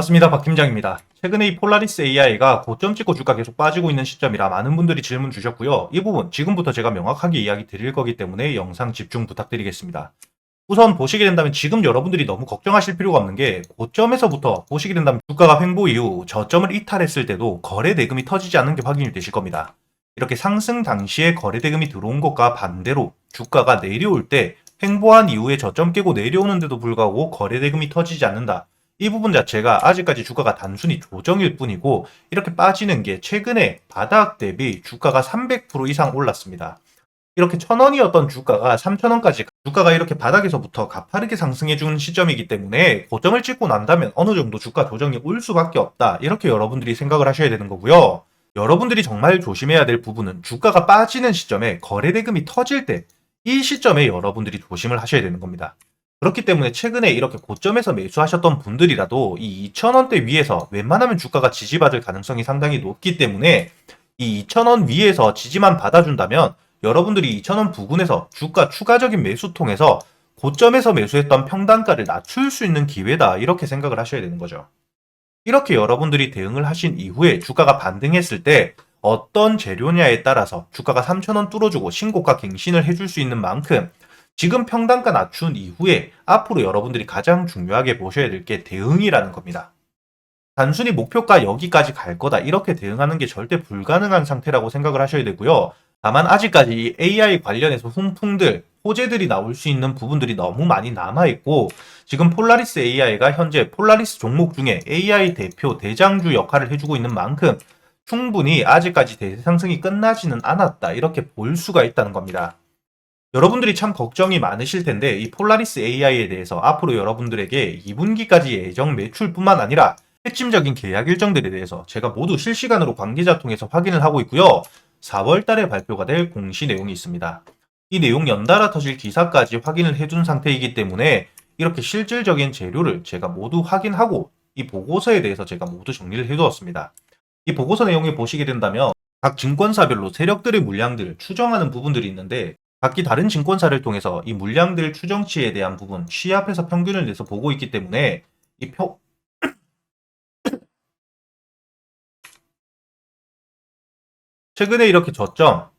반갑습니다. 박 팀장입니다. 최근에 이 폴라리스 AI가 고점 찍고 주가 계속 빠지고 있는 시점이라 많은 분들이 질문 주셨고요. 이 부분 지금부터 제가 명확하게 이야기 드릴 거기 때문에 영상 집중 부탁드리겠습니다. 우선 보시게 된다면 지금 여러분들이 너무 걱정하실 필요가 없는 게 고점에서부터 보시게 된다면 주가가 횡보 이후 저점을 이탈했을 때도 거래 대금이 터지지 않는 게 확인이 되실 겁니다. 이렇게 상승 당시에 거래 대금이 들어온 것과 반대로 주가가 내려올 때 횡보한 이후에 저점 깨고 내려오는데도 불구하고 거래 대금이 터지지 않는다. 이 부분 자체가 아직까지 주가가 단순히 조정일 뿐이고 이렇게 빠지는 게 최근에 바닥 대비 주가가 300% 이상 올랐습니다. 이렇게 천 원이었던 주가가 3천 원까지 주가가 이렇게 바닥에서부터 가파르게 상승해 주는 시점이기 때문에 고점을 찍고 난다면 어느 정도 주가 조정이 올 수밖에 없다. 이렇게 여러분들이 생각을 하셔야 되는 거고요. 여러분들이 정말 조심해야 될 부분은 주가가 빠지는 시점에 거래 대금이 터질 때 이 시점에 여러분들이 조심을 하셔야 되는 겁니다. 그렇기 때문에 최근에 이렇게 고점에서 매수하셨던 분들이라도 이 2,000원대 위에서 웬만하면 주가가 지지받을 가능성이 상당히 높기 때문에 이 2,000원 위에서 지지만 받아준다면 여러분들이 2,000원 부근에서 주가 추가적인 매수 통해서 고점에서 매수했던 평단가를 낮출 수 있는 기회다 이렇게 생각을 하셔야 되는 거죠. 이렇게 여러분들이 대응을 하신 이후에 주가가 반등했을 때 어떤 재료냐에 따라서 주가가 3,000원 뚫어주고 신고가 갱신을 해줄 수 있는 만큼 지금 평단가 낮춘 이후에 앞으로 여러분들이 가장 중요하게 보셔야 될 게 대응이라는 겁니다. 단순히 목표가 여기까지 갈 거다 이렇게 대응하는 게 절대 불가능한 상태라고 생각을 하셔야 되고요. 다만 아직까지 이 AI 관련해서 훈풍들, 호재들이 나올 수 있는 부분들이 너무 많이 남아있고 지금 폴라리스 AI가 현재 폴라리스 종목 중에 AI 대표 대장주 역할을 해주고 있는 만큼 충분히 아직까지 대상승이 끝나지는 않았다 이렇게 볼 수가 있다는 겁니다. 여러분들이 참 걱정이 많으실 텐데 이 폴라리스 AI에 대해서 앞으로 여러분들에게 2분기까지 예정 매출뿐만 아니라 핵심적인 계약 일정들에 대해서 제가 모두 실시간으로 관계자 통해서 확인을 하고 있고요. 4월 달에 발표가 될 공시 내용이 있습니다. 이 내용 연달아 터질 기사까지 확인을 해둔 상태이기 때문에 이렇게 실질적인 재료를 제가 모두 확인하고 이 보고서에 대해서 제가 모두 정리를 해두었습니다. 이 보고서 내용을 보시게 된다면 각 증권사별로 세력들의 물량들을 추정하는 부분들이 있는데 각기 다른 증권사를 통해서 이 물량들 추정치에 대한 부분 취합해서 평균을 내서 보고 있기 때문에 이 표... 최근에 이렇게 저점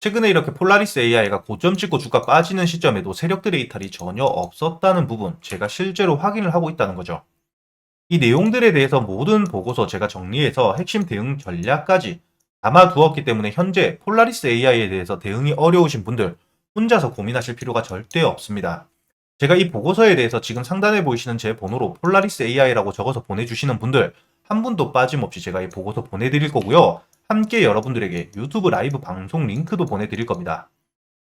최근에 이렇게 폴라리스 AI가 고점 찍고 주가 빠지는 시점에도 세력들의 이탈이 전혀 없었다는 부분 제가 실제로 확인을 하고 있다는 거죠. 이 내용들에 대해서 모든 보고서 제가 정리해서 핵심 대응 전략까지 담아두었기 때문에 현재 폴라리스 AI에 대해서 대응이 어려우신 분들 혼자서 고민하실 필요가 절대 없습니다. 제가 이 보고서에 대해서 지금 상단에 보이시는 제 번호로 폴라리스 AI라고 적어서 보내주시는 분들 한 분도 빠짐없이 제가 이 보고서 보내드릴 거고요. 함께 여러분들에게 유튜브 라이브 방송 링크도 보내드릴 겁니다.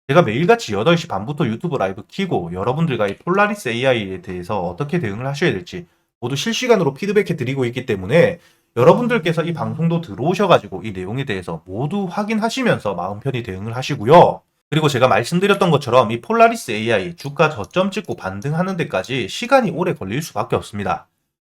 제가 매일같이 8시 반부터 유튜브 라이브 키고 여러분들과 이 폴라리스 AI에 대해서 어떻게 대응을 하셔야 될지 모두 실시간으로 피드백해 드리고 있기 때문에 여러분들께서 이 방송도 들어오셔가지고 이 내용에 대해서 모두 확인하시면서 마음 편히 대응을 하시고요. 그리고 제가 말씀드렸던 것처럼 이 폴라리스 AI 주가 저점 찍고 반등하는 데까지 시간이 오래 걸릴 수밖에 없습니다.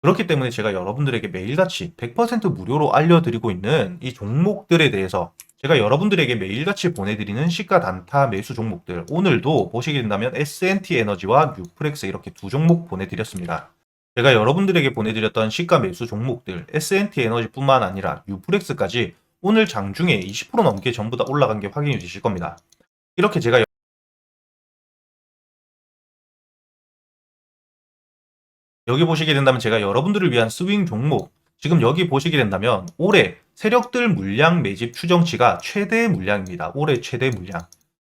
그렇기 때문에 제가 여러분들에게 매일같이 100% 무료로 알려드리고 있는 이 종목들에 대해서 제가 여러분들에게 매일같이 보내드리는 시가 단타 매수 종목들 오늘도 보시게 된다면 S&T 에너지와 뉴프렉스 이렇게 두 종목 보내드렸습니다. 제가 여러분들에게 보내드렸던 시가 매수 종목들 S&T 에너지뿐만 아니라 뉴프렉스까지 오늘 장중에 20% 넘게 전부 다 올라간 게 확인이 되실 겁니다. 이렇게 제가 여기 보시게 된다면 제가 여러분들을 위한 스윙 종목 지금 여기 보시게 된다면 올해 세력들 물량 매집 추정치가 최대 물량입니다. 올해 최대 물량.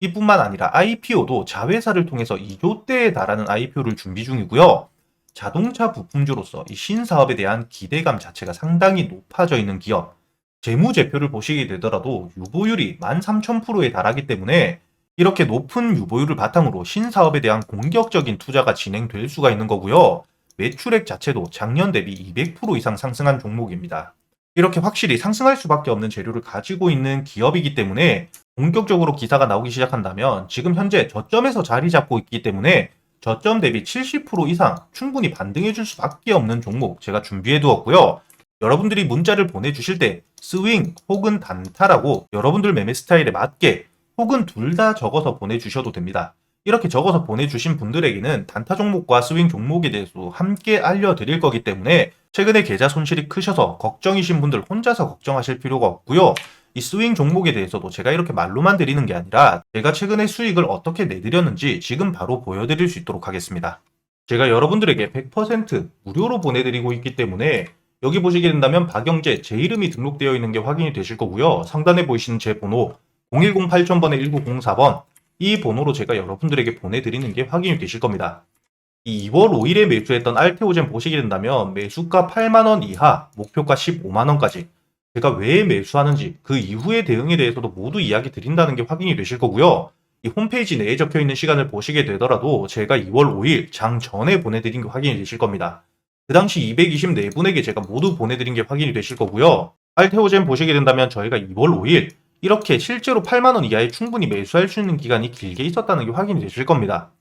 이뿐만 아니라 IPO도 자회사를 통해서 2조대에 달하는 IPO를 준비 중이고요. 자동차 부품주로서 이 신사업에 대한 기대감 자체가 상당히 높아져 있는 기업. 재무제표를 보시게 되더라도 유보율이 13,000%에 달하기 때문에 이렇게 높은 유보율을 바탕으로 신사업에 대한 공격적인 투자가 진행될 수가 있는 거고요. 매출액 자체도 작년 대비 200% 이상 상승한 종목입니다. 이렇게 확실히 상승할 수밖에 없는 재료를 가지고 있는 기업이기 때문에 본격적으로 기사가 나오기 시작한다면 지금 현재 저점에서 자리 잡고 있기 때문에 저점 대비 70% 이상 충분히 반등해 줄 수밖에 없는 종목 제가 준비해 두었고요. 여러분들이 문자를 보내주실 때 스윙 혹은 단타라고 여러분들 매매 스타일에 맞게 혹은 둘 다 적어서 보내주셔도 됩니다. 이렇게 적어서 보내주신 분들에게는 단타 종목과 스윙 종목에 대해서도 함께 알려드릴 거기 때문에 최근에 계좌 손실이 크셔서 걱정이신 분들 혼자서 걱정하실 필요가 없고요. 이 스윙 종목에 대해서도 제가 이렇게 말로만 드리는 게 아니라 제가 최근에 수익을 어떻게 내드렸는지 지금 바로 보여드릴 수 있도록 하겠습니다. 제가 여러분들에게 100% 무료로 보내드리고 있기 때문에 여기 보시게 된다면 박영재 제 이름이 등록되어 있는 게 확인이 되실 거고요. 상단에 보이시는 제 번호 010-8000번에 1904번 이 번호로 제가 여러분들에게 보내드리는 게 확인이 되실 겁니다. 이 2월 5일에 매수했던 알테오젠 보시게 된다면 매수가 8만원 이하, 목표가 15만원까지 제가 왜 매수하는지 그 이후의 대응에 대해서도 모두 이야기 드린다는 게 확인이 되실 거고요. 이 홈페이지 내에 적혀 있는 시간을 보시게 되더라도 제가 2월 5일 장 전에 보내드린 게 확인이 되실 겁니다. 그 당시 224분에게 제가 모두 보내드린 게 확인이 되실 거고요. 알테오젠 보시게 된다면 저희가 2월 5일 이렇게 실제로 8만원 이하에 충분히 매수할 수 있는 기간이 길게 있었다는 게 확인이 되실 겁니다.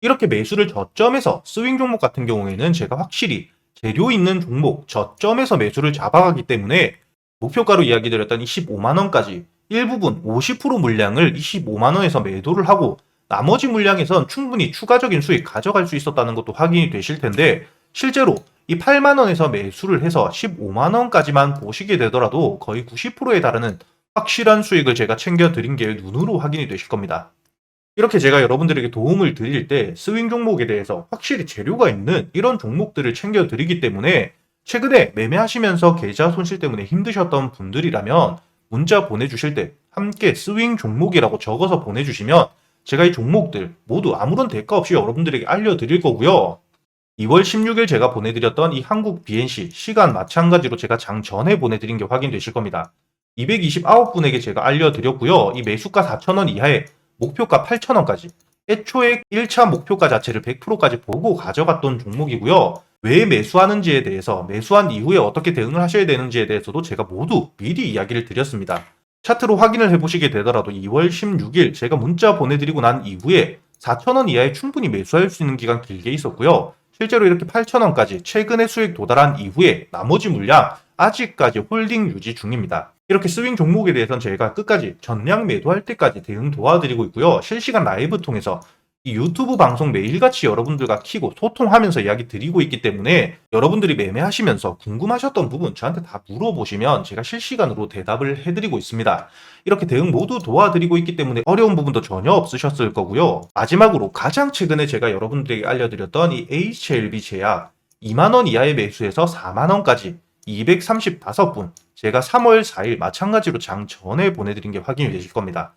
이렇게 매수를 저점에서 스윙 종목 같은 경우에는 제가 확실히 재료 있는 종목 저점에서 매수를 잡아가기 때문에 목표가로 이야기 드렸던 25만원까지 일부분 50% 물량을 25만원에서 매도를 하고 나머지 물량에선 충분히 추가적인 수익 가져갈 수 있었다는 것도 확인이 되실 텐데 실제로 이 8만원에서 매수를 해서 15만원까지만 보시게 되더라도 거의 90%에 달하는 확실한 수익을 제가 챙겨드린 게 눈으로 확인이 되실 겁니다. 이렇게 제가 여러분들에게 도움을 드릴 때 스윙 종목에 대해서 확실히 재료가 있는 이런 종목들을 챙겨드리기 때문에 최근에 매매하시면서 계좌 손실 때문에 힘드셨던 분들이라면 문자 보내주실 때 함께 스윙 종목이라고 적어서 보내주시면 제가 이 종목들 모두 아무런 대가 없이 여러분들에게 알려드릴 거고요. 2월 16일 제가 보내드렸던 이 한국 BNC 시간 마찬가지로 제가 장 전에 보내드린 게 확인되실 겁니다. 229분에게 제가 알려드렸고요. 이 매수가 4,000원 이하에 목표가 8,000원까지 애초에 1차 목표가 자체를 100%까지 보고 가져갔던 종목이고요. 왜 매수하는지에 대해서 매수한 이후에 어떻게 대응을 하셔야 되는지에 대해서도 제가 모두 미리 이야기를 드렸습니다. 차트로 확인을 해보시게 되더라도 2월 16일 제가 문자 보내드리고 난 이후에 4,000원 이하에 충분히 매수할 수 있는 기간 길게 있었고요. 실제로 이렇게 8,000원까지 최근에 수익 도달한 이후에 나머지 물량 아직까지 홀딩 유지 중입니다. 이렇게 스윙 종목에 대해서는 저희가 끝까지 전량 매도할 때까지 대응 도와드리고 있고요. 실시간 라이브 통해서 이 유튜브 방송 매일같이 여러분들과 키고 소통하면서 이야기 드리고 있기 때문에 여러분들이 매매하시면서 궁금하셨던 부분 저한테 다 물어보시면 제가 실시간으로 대답을 해드리고 있습니다. 이렇게 대응 모두 도와드리고 있기 때문에 어려운 부분도 전혀 없으셨을 거고요. 마지막으로 가장 최근에 제가 여러분들에게 알려드렸던 이 HLB 제약 2만원 이하의 매수에서 4만원까지 235분 제가 3월 4일 마찬가지로 장 전에 보내드린 게 확인이 되실 겁니다.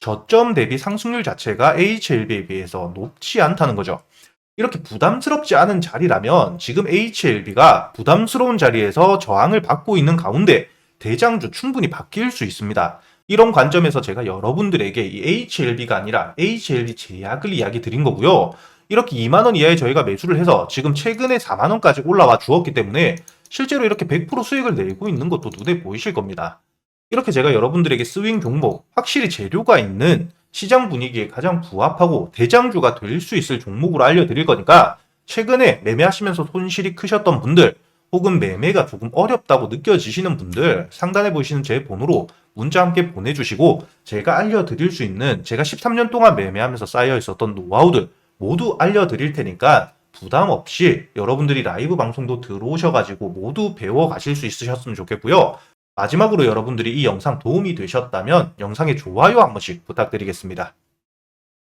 저점 대비 상승률 자체가 HLB에 비해서 높지 않다는 거죠. 이렇게 부담스럽지 않은 자리라면 지금 HLB가 부담스러운 자리에서 저항을 받고 있는 가운데 대장주 충분히 바뀔 수 있습니다. 이런 관점에서 제가 여러분들에게 이 HLB가 아니라 HLB 제약을 이야기 드린 거고요. 이렇게 2만원 이하에 저희가 매수를 해서 지금 최근에 4만원까지 올라와 주었기 때문에 실제로 이렇게 100% 수익을 내고 있는 것도 눈에 보이실 겁니다. 이렇게 제가 여러분들에게 스윙 종목, 확실히 재료가 있는 시장 분위기에 가장 부합하고 대장주가 될 수 있을 종목으로 알려드릴 거니까 최근에 매매하시면서 손실이 크셨던 분들 혹은 매매가 조금 어렵다고 느껴지시는 분들 상단에 보이시는 제 번호로 문자 함께 보내주시고 제가 알려드릴 수 있는 제가 13년 동안 매매하면서 쌓여 있었던 노하우들 모두 알려드릴 테니까 부담 없이 여러분들이 라이브 방송도 들어오셔가지고 모두 배워 가실 수 있으셨으면 좋겠고요. 마지막으로 여러분들이 이 영상 도움이 되셨다면 영상에 좋아요 한 번씩 부탁드리겠습니다.